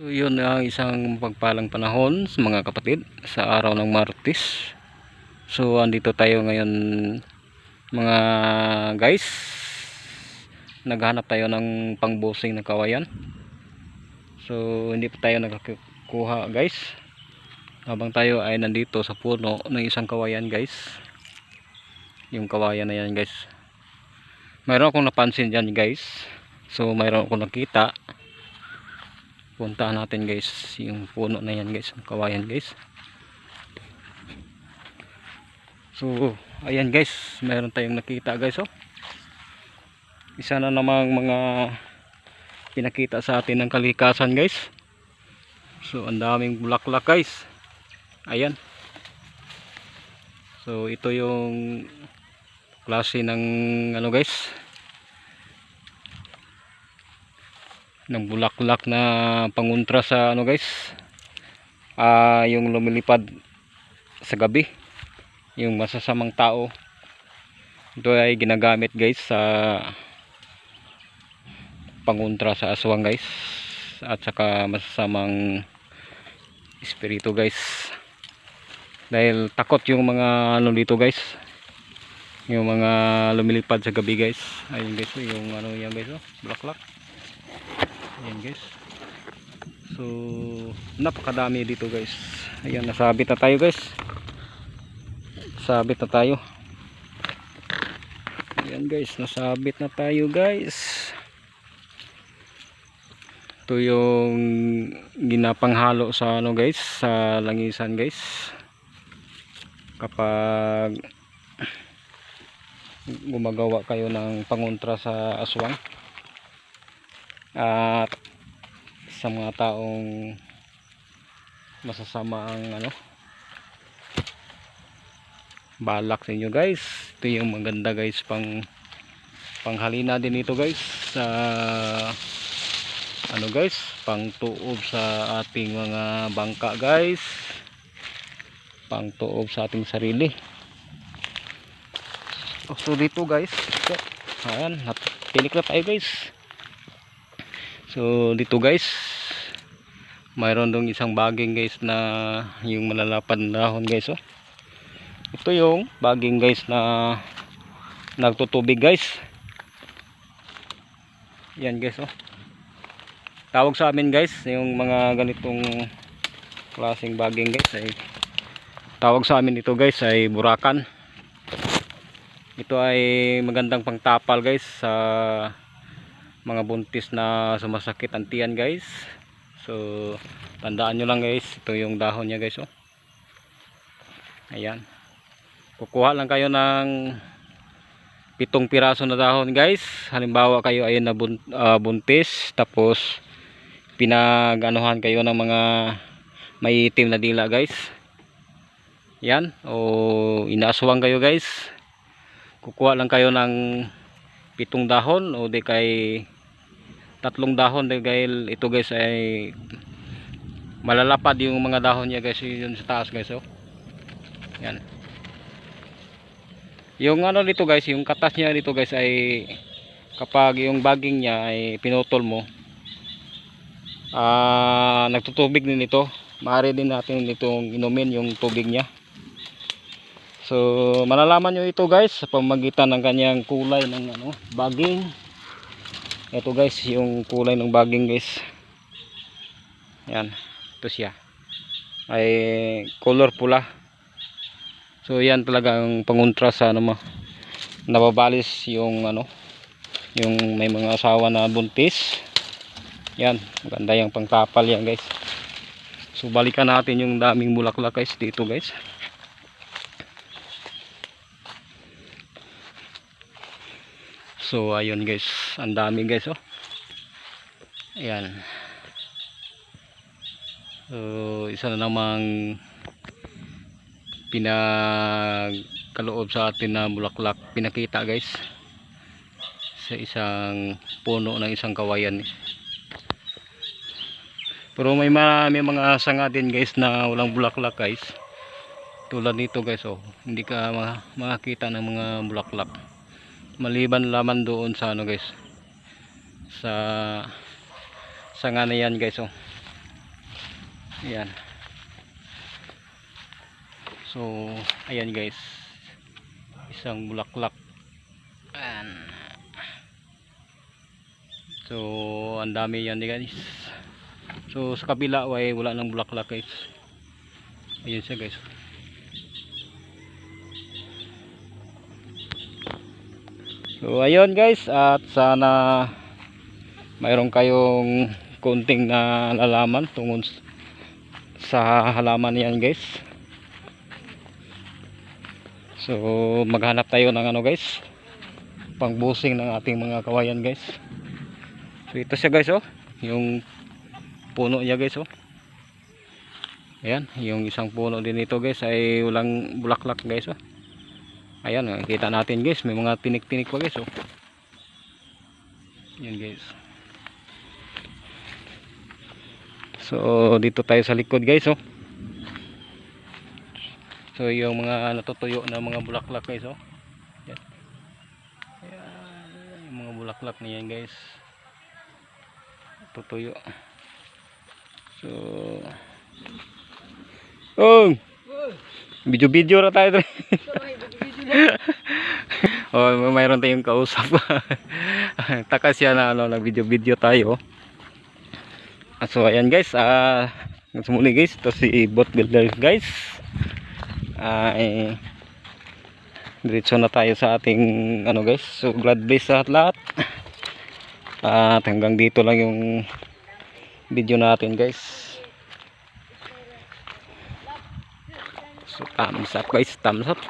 So, yun ang isang pagpalang panahon sa mga kapatid sa araw ng Martes. So andito tayo ngayon mga guys. Naghanap tayo ng pangbusing na kawayan. So hindi pa tayo nakakuha guys. Habang tayo ay nandito sa puno ng isang kawayan guys. Yung kawayan na yan guys. Mayroon akong napansin dyan guys. So mayroon akong nakita puntahan natin guys yung puno na yan guys kawayan guys. So ayan guys meron tayong nakita guys oh. Isa na namang mga pinakita sa atin ng kalikasan guys. So ang daming bulaklak guys. Ayan. So ito yung klase ng ano guys ng bulaklak na panguntra sa ano guys. Ah yung lumilipad sa gabi. Yung masasamang tao. Ito ay ginagamit guys sa panguntra sa aswang guys. At saka masasamang espiritu guys. Dahil takot yung mga ano dito guys. Yung mga lumilipad sa gabi guys. Ayun guys. Yung ano yan guys oh, bulaklak ayan guys. So napakadami dito guys. Ayan nasabit na tayo guys. Sabit na tayo. Ayan guys nasabit na tayo guys. Ito yung ginapanghalo sa ano guys sa langisan guys. Kapag gumagawa kayo ng pangontra sa aswang at sa mga taong masasama ang ano balak sa inyo guys. Ito yung maganda guys pang panghalina din ito guys sa ano guys pang tuob sa ating mga bangka guys. Pang tuob sa ating sarili. Oh, so dito guys. Ayan tinik na tayo guys So dito guys, mayroon dong isang baging guys na yung malalapad na dahon guys oh. Ito yung baging guys na nagtutubig guys. Yan guys oh. Tawag sa amin guys, yung mga ganitong klaseng baging guys ay tawag sa amin ito guys ay burakan. Ito ay magandang pangtapal guys sa mga buntis na sumasakit ang tiyan guys. So tandaan nyo lang guys. Ito yung dahon niya guys oh. ayan. Kukuha lang kayo ng pitong piraso na dahon guys. Halimbawa kayo ay na uh, buntis tapos pinaganuhan kayo ng mga may itim na dila guys. Yan o inaaswang kayo guys. Kukuha lang kayo ng pitong dahon o di kay tatlong dahon dahil ito guys ay malalapad yung mga dahon niya guys yun sa taas guys oh. yan. Yung ano dito guys yung katas niya dito guys ay kapag yung baging niya ay pinutol mo ah nagtutubig din ito. Maaari din natin itong inumin yung tubig niya So, malalaman nyo ito guys sa pamagitan ng kanyang kulay ng ano, baging. Ito guys, yung kulay ng baging guys. Yan, ito siya. Ay color pula. So, yan talaga ang panguntra sa ano mo. Nababalis yung ano, yung may mga asawa na buntis. Yan, maganda yung pangtapal yan guys. So, balikan natin yung daming bulaklak guys dito guys. So ayun guys, ang dami guys oh. Ayan. So isa na namang pinagkaloob sa atin na bulaklak pinakita guys sa isang puno ng isang kawayan. Pero may, may mga sanga din guys na walang bulaklak guys. Tulad nito guys oh. Hindi ka makakita ng mga bulaklak maliban laman doon sa ano guys sa sanga na yan guys oh Ayan. So, ayan guys. Isang bulaklak. Ayan. So, ang dami yan guys. So, sa kabila ay wala nang bulaklak guys. Ayan siya guys. So, ayun guys. At sana mayroon kayong konting na lalaman tungkol s- sa halaman yan guys. So, maghanap tayo ng ano guys. Pangbusing ng ating mga kawayan guys. So, ito siya guys oh. Yung puno niya guys oh. Ayan, yung isang puno din ito guys ay walang bulaklak guys oh. Ayan, kita natin guys, may mga tinik-tinik pa guys oh. Yan guys. So, dito tayo sa likod guys oh. So, yung mga natutuyo na mga bulaklak guys oh. Yan. Ayan, yung mga bulaklak na yan guys. Tutuyo. So, Oh! Video-video na tayo. Oh, mayroon tayong kausap. Takas siya na ano, nag-video-video tayo. So ayan guys, ah uh, muli guys, ito si Bot Builder guys. Ah eh, diretso na tayo sa ating ano guys. So glad bless sa lahat. At hanggang dito lang yung video natin guys. So thumbs up guys, thumbs up.